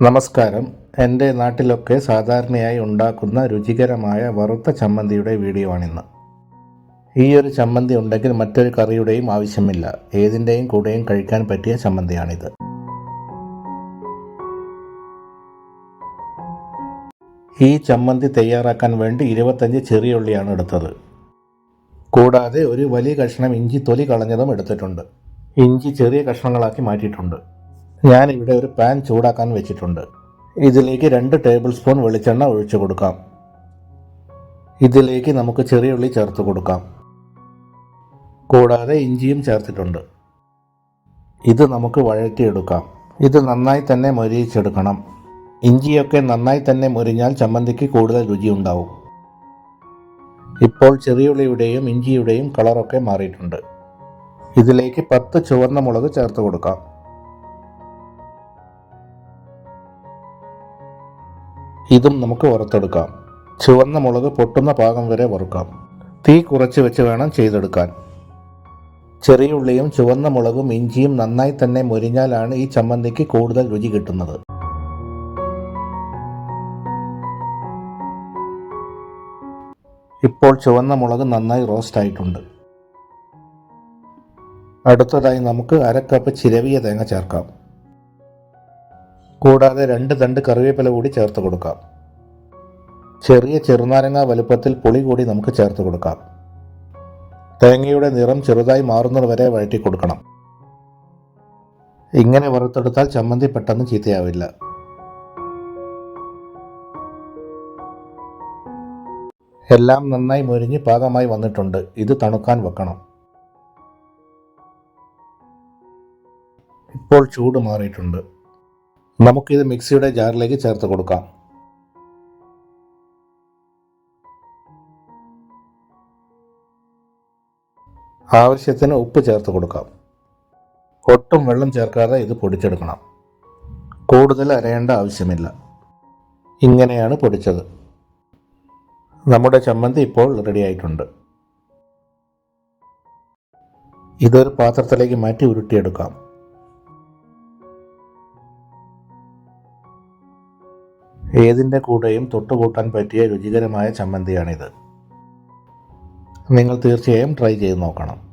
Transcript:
നമസ്കാരം. എന്റെ നാട്ടിലൊക്കെ സാധാരണയായി ഉണ്ടാക്കുന്ന രുചികരമായ വറുത്ത ചമ്മന്തിയുടെ വീഡിയോ ആണിന്ന്. ഈ ഒരു ചമ്മന്തി ഉണ്ടെങ്കിൽ മറ്റൊരു കറിയുടെയും ആവശ്യമില്ല. ഏതിന്റെയും കൂടെയും കഴിക്കാൻ പറ്റിയ ചമ്മന്തിയാണിത്. ഈ ചമ്മന്തി തയ്യാറാക്കാൻ വേണ്ടി ഇരുപത്തഞ്ച് ചെറിയ ഉള്ളിയാണ് എടുത്തത്. കൂടാതെ ഒരു വലിയ കഷ്ണം ഇഞ്ചി തൊലി കളഞ്ഞതും എടുത്തിട്ടുണ്ട്. ഇഞ്ചി ചെറിയ കഷ്ണങ്ങളാക്കി മാറ്റിയിട്ടുണ്ട്. ഞാൻ ഇവിടെ ഒരു പാൻ ചൂടാക്കാൻ വെച്ചിട്ടുണ്ട്. ഇതിലേക്ക് രണ്ട് ടേബിൾ സ്പൂൺ വെളിച്ചെണ്ണ ഒഴിച്ചു കൊടുക്കാം. ഇതിലേക്ക് നമുക്ക് ചെറിയ ഉള്ളി ചേർത്ത് കൊടുക്കാം. കൂടാതെ ഇഞ്ചിയും ചേർത്തിട്ടുണ്ട്. ഇത് നമുക്ക് വഴറ്റിയെടുക്കാം. ഇത് നന്നായി തന്നെ മൊരിയിച്ചെടുക്കണം. ഇഞ്ചിയൊക്കെ നന്നായി തന്നെ മൊരിഞ്ഞാൽ ചമ്മന്തിക്ക് കൂടുതൽ രുചിയുണ്ടാവും. ഇപ്പോൾ ചെറിയുള്ളിയുടെയും ഇഞ്ചിയുടെയും കളറൊക്കെ മാറിയിട്ടുണ്ട്. ഇതിലേക്ക് പത്ത് ചുവന്ന മുളക് ചേർത്ത് കൊടുക്കാം. ഇതും നമുക്ക് വറുത്തെടുക്കാം. ചുവന്ന മുളക് പൊട്ടുന്ന പാകം വരെ വറുക്കാം. തീ കുറച്ച് വെച്ച് വേണം ചെയ്തെടുക്കാൻ. ചെറിയ ഉള്ളിയും ചുവന്ന മുളകും ഇഞ്ചിയും നന്നായി തന്നെ മുരിഞ്ഞാലാണ് ഈ ചമ്മന്തിക്ക് കൂടുതൽ രുചി കിട്ടുന്നത്. ഇപ്പോൾ ചുവന്ന മുളക് നന്നായി റോസ്റ്റ് ആയിട്ടുണ്ട്. അടുത്തതായി നമുക്ക് അര കപ്പ് ചിരവിയ തേങ്ങ ചേർക്കാം. കൂടാതെ രണ്ട് തണ്ട് കറിവേപ്പില കൂടി ചേർത്ത് കൊടുക്കാം. ചെറിയ ചെറുനാരങ്ങ വലുപ്പത്തിൽ പുളി കൂടി നമുക്ക് ചേർത്ത് കൊടുക്കാം. തേങ്ങയുടെ നിറം ചെറുതായി മാറുന്നതുവരെ വഴറ്റി കൊടുക്കണം. ഇങ്ങനെ വറുത്തെടുത്താൽ ചമ്മന്തി പെട്ടെന്ന് ചീത്തയാവില്ല. എല്ലാം നന്നായി മുരിഞ്ഞ് പാകമായി വന്നിട്ടുണ്ട്. ഇത് തണുക്കാൻ വെക്കണം. ഇപ്പോൾ ചൂട് മാറിയിട്ടുണ്ട്. നമുക്കിത് മിക്സിയുടെ ജാറിലേക്ക് ചേർത്ത് കൊടുക്കാം. ആവശ്യത്തിന് ഉപ്പ് ചേർത്ത് കൊടുക്കാം. ഒട്ടും വെള്ളം ചേർക്കാതെ ഇത് പൊടിച്ചെടുക്കണം. കൂടുതൽ അരയേണ്ട ആവശ്യമില്ല. ഇങ്ങനെയാണ് പൊടിച്ചത്. നമ്മുടെ ചമ്മന്തി ഇപ്പോൾ റെഡി ആയിട്ടുണ്ട്. ഇതൊരു പാത്രത്തിലേക്ക് മാറ്റി ഉരുട്ടിയെടുക്കാം. ഏതിന്റെ കൂടെയും തൊട്ടുകൂട്ടാൻ പറ്റിയ രുചികരമായ ചമ്മന്തിയാണിത്. നിങ്ങൾ തീർച്ചയായും ട്രൈ ചെയ്ത് നോക്കണം.